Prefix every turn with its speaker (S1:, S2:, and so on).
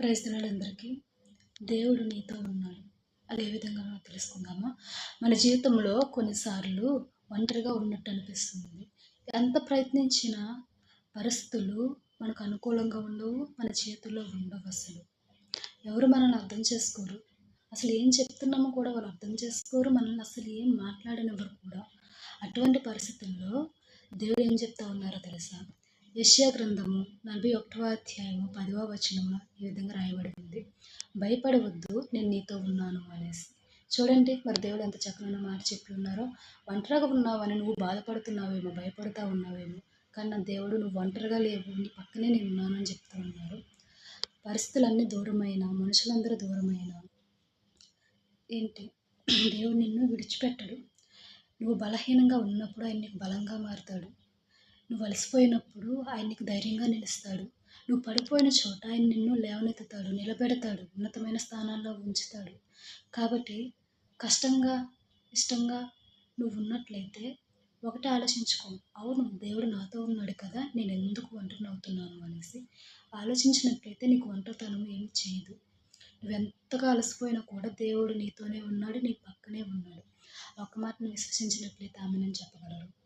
S1: ప్రజలందరికీ దేవుడు నీతో ఉన్నాడు. అది ఏ విధంగా తెలుసుకుందామా? మన జీవితంలో కొన్నిసార్లు ఒంటరిగా ఉన్నట్టు అనిపిస్తుంది. ఎంత ప్రయత్నించినా పరిస్థితులు మనకు అనుకూలంగా ఉండవు మన చేతుల్లో ఉండవు అసలు. ఎవరు మనల్ని అర్థం చేసుకోరు. అసలు ఏం చెప్తున్నామో కూడా వాళ్ళు అర్థం చేసుకోరు. మనల్ని అసలు ఏం మాట్లాడనివ్వరు కూడా. అటువంటి పరిస్థితుల్లో దేవుడు ఏం చెప్తా ఉన్నారో తెలుసా? యెషయా గ్రంథము నలభై ఒకటవ అధ్యాయము పదవ వచనము ఈ విధంగా రాయబడి ఉంది భయపడవద్దు నేను నీతో ఉన్నాను అనేసి. చూడండి మరి దేవుడు ఎంత చక్కనైన మాట చెప్పి ఉన్నారో. ఒంటరిగా ఉన్నావని నువ్వు బాధపడుతున్నావేమో భయపడుతూ ఉన్నావేమో కానీ నా దేవుడు నువ్వు ఒంటరిగా లేవు నీ పక్కనే నేను ఉన్నానని చెప్తూ ఉన్నారు. పరిస్థితులన్నీ దూరమైన మనుషులందరూ దూరమైన? ఏంటి? దేవుడు నిన్ను విడిచిపెట్టడు. నువ్వు బలహీనంగా ఉన్నప్పుడు ఆయన నీకు బలంగా మారుతాడు. నువ్వు అలసిపోయినప్పుడు ఆయన నీకు ధైర్యంగా నిలుస్తాడు. నువ్వు పడిపోయిన చోట ఆయన నిన్ను లేవనెత్తుతాడు నిలబెడతాడు ఉన్నతమైన స్థానాల్లో ఉంచుతాడు. కాబట్టి కష్టంగా ఇష్టంగా నువ్వు ఉన్నట్లయితే ఒకటి ఆలోచించుకో. అవును దేవుడు నాతో ఉన్నాడు కదా నేను ఎందుకు ఒంటరిని అవుతున్నాను అనేసి ఆలోచించినట్లయితే నీకు ఒంటరితనం ఏమి చేయదు. నువ్వెంతగా అలసిపోయినా కూడా దేవుడు నీతోనే ఉన్నాడు నీ పక్కనే ఉన్నాడు. ఒక మాటను విశ్వసించినట్లయితే ఆమె నేను చెప్పగలరు.